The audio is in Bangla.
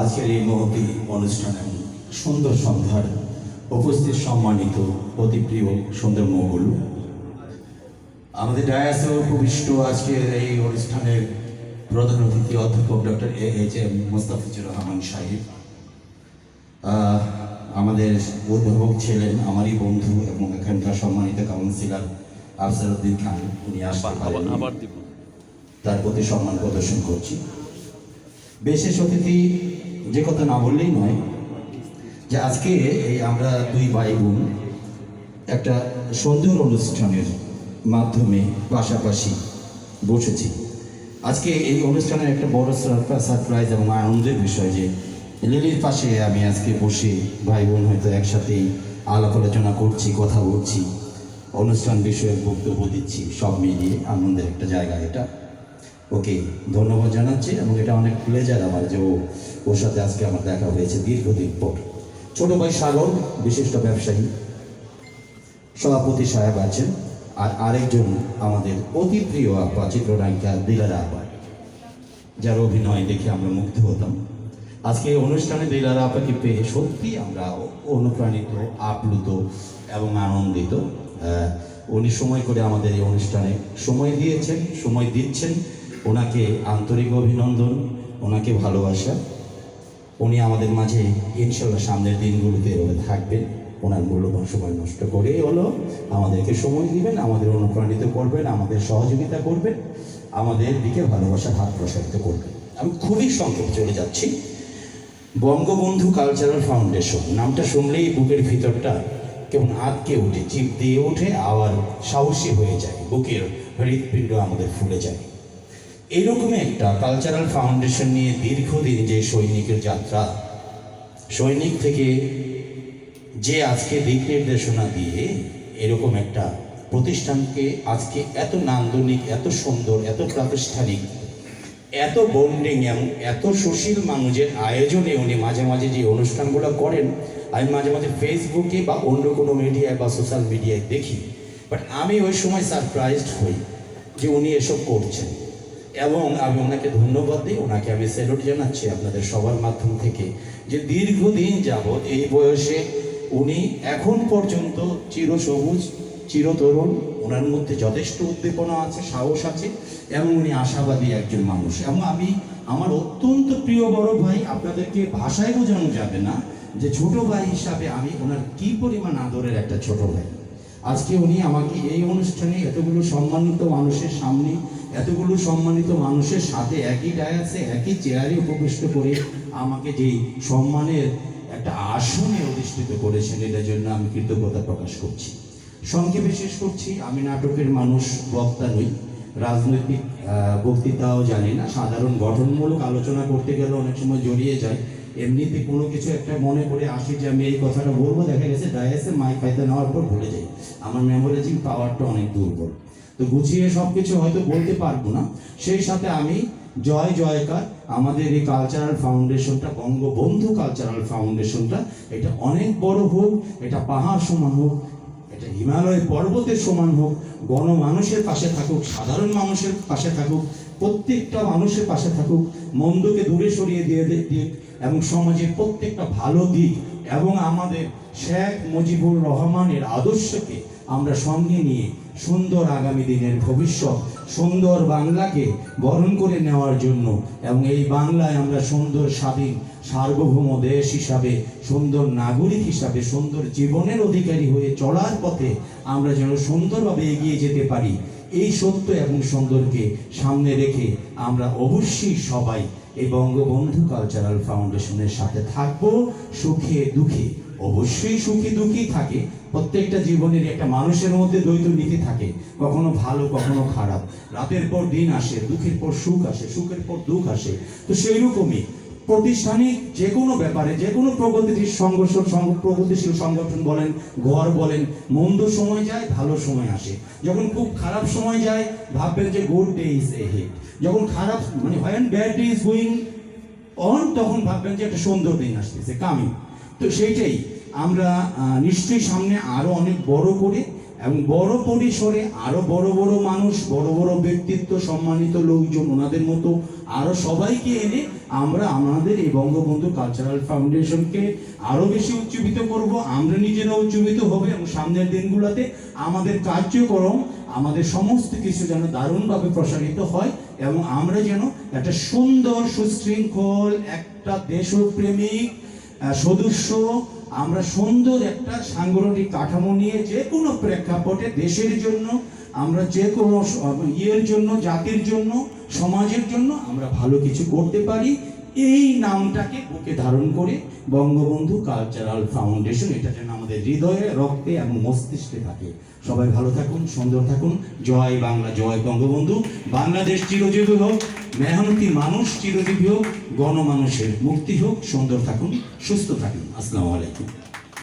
আজকের এই মহতি অনুষ্ঠানে সুন্দর সন্ধ্যার উপস্থিত সম্মানিত অতি প্রিয় সুন্দর মঙ্গল। আমাদের ডায়াসে উপবিষ্ট আজকের এই অনুষ্ঠানের প্রধান অতিথি অধ্যাপক doctor A H M Mostafizur Rahman সাহেব। আমাদের উদ্ভাবক ছিলেন আমারই বন্ধু এবং এখানকার সম্মানিত কাউন্সিলর আফসার উদ্দিন খান উনি আসতে পারেন তার প্রতি সম্মান প্রদর্শন করছি। বিশেষ অতিথি যে কথা না বললেই নয়, যে আজকে এই আমরা দুই ভাই বোন একটা সুন্দর অনুষ্ঠানের মাধ্যমে পাশাপাশি বসেছি। আজকে এই অনুষ্ঠানের একটা বড় সারপ্রাইজ এবং আনন্দের বিষয় যে লিলির পাশে আমি আজকে বসে ভাই বোন হয়তো একসাথেই আলাপ আলোচনা করছি, কথা বলছি, অনুষ্ঠান বিষয়ে বক্তব্য দিচ্ছি, সব মিলিয়ে আনন্দের একটা জায়গা এটা। ওকে ধন্যবাদ জানাচ্ছি এবং এটা অনেক প্লেজার আমার যে ও ওর সাথে আজকে আমার দেখা হয়েছে দীর্ঘদিন পর। ছোট ভাই সাগর, বিশিষ্ট ব্যবসায়ী, সভাপতি সাহেব আছেন, আর আরেকজন আমাদের অতি প্রিয় আপা চিত্রনায়িকা দিলারা আপা যার অভিনয় দেখে আমরা মুগ্ধ হতাম। আজকে এই অনুষ্ঠানে দিলারা আপাকে পেয়ে সত্যি আমরা অনুপ্রাণিত, আপ্লুত এবং আনন্দিত। উনি সময় করে আমাদের এই অনুষ্ঠানে সময় দিয়েছেন, সময় দিচ্ছেন। ওনাকে আন্তরিক অভিনন্দন, ওনাকে ভালোবাসা। উনি আমাদের মাঝে ইনশাল্লাহ সামনের দিনগুলোতে এভাবে থাকবেন। ওনার মূল্যবান সময় নষ্ট করে হলো আমাদেরকে সময় দিবেন, আমাদের অনুপ্রাণিত করবেন, আমাদের সহযোগিতা করবেন, আমাদের দিকে ভালোবাসার হাত প্রসারিত করবেন। আমি খুবই সংক্ষেপ চলে যাচ্ছি। বঙ্গবন্ধু কালচারাল ফাউন্ডেশন নামটা শুনলেই বুকের ভিতরটা কেমন আটকে ওঠে, চিপ দিয়ে ওঠে, আবার সাহসী হয়ে যায়, বুকের হৃৎপিণ্ড আমাদের ফুলে যায়। এরকমই একটা কালচারাল ফাউন্ডেশন নিয়ে দীর্ঘদিন যে সৈনিকের যাত্রা, সৈনিক থেকে যে আজকে দিক নির্দেশনা দিয়ে এরকম একটা প্রতিষ্ঠানকে আজকে এত নান্দনিক, এত সুন্দর, এত প্রাতিষ্ঠানিক, এত বন্ডিং এবং এত সুশীল মানুষের আয়োজনে উনি মাঝে মাঝে যে অনুষ্ঠানগুলো করেন, আমি মাঝে মাঝে ফেসবুকে বা অন্য কোনো মিডিয়ায় বা সোশ্যাল মিডিয়ায় দেখি। বাট আমি ওই সময় সারপ্রাইজড হই যে উনি এসব করছেন। এবং আমি ওনাকে ধন্যবাদ দিই, ওনাকে আমি স্যালুট জানাচ্ছি আপনাদের সবার মাধ্যম থেকে যে দীর্ঘদিন যাবৎ এই বয়সে উনি এখন পর্যন্ত চিরসবুজ, চিরতরুণ, ওনার মধ্যে যথেষ্ট উদ্দীপনা আছে, সাহস আছে এবং উনি আশাবাদী একজন মানুষ। এবং আমি, আমার অত্যন্ত প্রিয় বড় ভাই, আপনাদেরকে ভাষায় বোঝানো যাবে না যে ছোট ভাই হিসাবে আমি ওনার কি পরিমাণ আদরের একটা ছোট ভাই। আজকে উনি আমাকে এই অনুষ্ঠানে এতগুলো সম্মানিত মানুষের সামনে এতগুলো সম্মানিত মানুষের সাথে একই ডায়াসে, একই চেয়ারে উপবিষ্ট করে আমাকে যেই সম্মানের একটা আসনে অধিষ্ঠিত করেছেন, এটার জন্য আমি কৃতজ্ঞতা প্রকাশ করছি। সংক্ষেপে শেষ করছি, আমি নাটকের মানুষ, বক্তা নই, রাজনৈতিক বক্তৃতাও জানি না, সাধারণ গঠনমূলক আলোচনা করতে গেলে অনেক সময় জড়িয়ে যায়। এমনিতে কোনো কিছু একটা মনে করে আসি যে আমি এই কথাটা বলব, দেখা গেছে ডায়াসে মাইক পাইতে নেওয়ার পর ভুলে যাই। আমার মেমোরাইজিং পাওয়ারটা অনেক দুর্বল। তো গুছিয়ে সব কিছু হয়তো বলতে পারব না। সেই সাথে আমি জয় জয়কার, আমাদের এই কালচারাল ফাউন্ডেশনটা বঙ্গবন্ধু কালচারাল ফাউন্ডেশনটা এটা অনেক বড় হোক, এটা পাহাড় সমান হোক, এটা হিমালয় পর্বতের সমান হোক, গণমানুষের পাশে থাকুক, সাধারণ মানুষের পাশে থাকুক, প্রত্যেকটা মানুষের পাশে থাকুক, মন্দকে দূরে সরিয়ে দিয়ে দিক এবং সমাজের প্রত্যেকটা ভালো দিক এবং আমাদের শেখ মুজিবুর রহমানের আদর্শকে আমরা সঙ্গে নিয়ে সুন্দর আগামী দিনের ভবিষ্যৎ, সুন্দর বাংলাকে বরণ করে নেওয়ার জন্য এবং এই বাংলায় আমরা সুন্দর স্বাধীন, সার্বভৌম দেশ হিসাবে, সুন্দর নাগরিক হিসাবে, সুন্দর জীবনের অধিকারী হয়ে চলার পথে আমরা যেন সুন্দরভাবে এগিয়ে যেতে পারি। এই সত্য এবং সুন্দরকে সামনে রেখে আমরা অবশ্যই সবাই এই বঙ্গবন্ধু কালচারাল ফাউন্ডেশনের সাথে থাকব। সুখে দুঃখে, অবশ্যই সুখী দুঃখী থাকে। প্রত্যেকটা জীবনের একটা মানুষের মধ্যে দ্বৈত নীতি থাকে, কখনো ভালো, কখনো খারাপ। রাতের পর দিন আসে, দুঃখের পর সুখ আসে, সুখের পর দুঃখ আসে। তো সেই রকমই প্রতিষ্ঠানিক যে কোনো ব্যাপারে যে কোনো প্রগতিশীল সংগঠন সং- প্রগতিশীল সংগঠন বলেন, ঘর বলেন, মন্দ সময় যায়, ভালো সময় আসে। যখন খুব খারাপ সময় যায়, ভাববেন যে good day is ahead যখন খারাপ মানে when bad day is going on তখন ভাববেন যে একটা সুন্দর দিন আসতেছে কামিং তো সেইটাই। আমরা নিশ্চয়ই সামনে আরও অনেক বড় করে এবং বড় পরিসরে আরও বড় বড় মানুষ, বড় বড় ব্যক্তিত্ব, সম্মানিত লোকজন ওনাদের মতো আরও সবাইকে এনে আমরা আমাদের এই বঙ্গবন্ধু কালচারাল ফাউন্ডেশনকে আরও বেশি উজ্জীবিত করব। আমরা নিজেরা উজ্জীবিত হবে এবং সামনের দিনগুলোতে আমাদের কার্যক্রম, আমাদের সমস্ত কিছু যেন দারুণভাবে প্রসারিত হয় এবং আমরা যেন একটা সুন্দর, সুশৃঙ্খল একটা দেশপ্রেমিক সদস্য আমরা সুন্দর একটা সাংগঠনিক কাঠামো নিয়ে যে কোনো প্রেক্ষাপটে দেশের জন্য, আমরা যে কোনো ইয়ের জন্য, জাতির জন্য, সমাজের জন্য আমরা ভালো কিছু করতে পারি। এই নামটাকে বুকে ধারণ করে বঙ্গবন্ধু কালচারাল ফাউন্ডেশন, এটা যেন আমাদের হৃদয়ে, রক্তে এবং মস্তিষ্কে থাকে। সবাই ভালো থাকুন, সুন্দর থাকুন। জয় বাংলা, জয় বঙ্গবন্ধু। বাংলাদেশ চিরজীবী হোক, মেহনতি মানুষ চিরজীবী হোক, গণমানুষের মুক্তি হোক, সুন্দর থাকুন, সুস্থ থাকুন। আসসালামু আলাইকুম।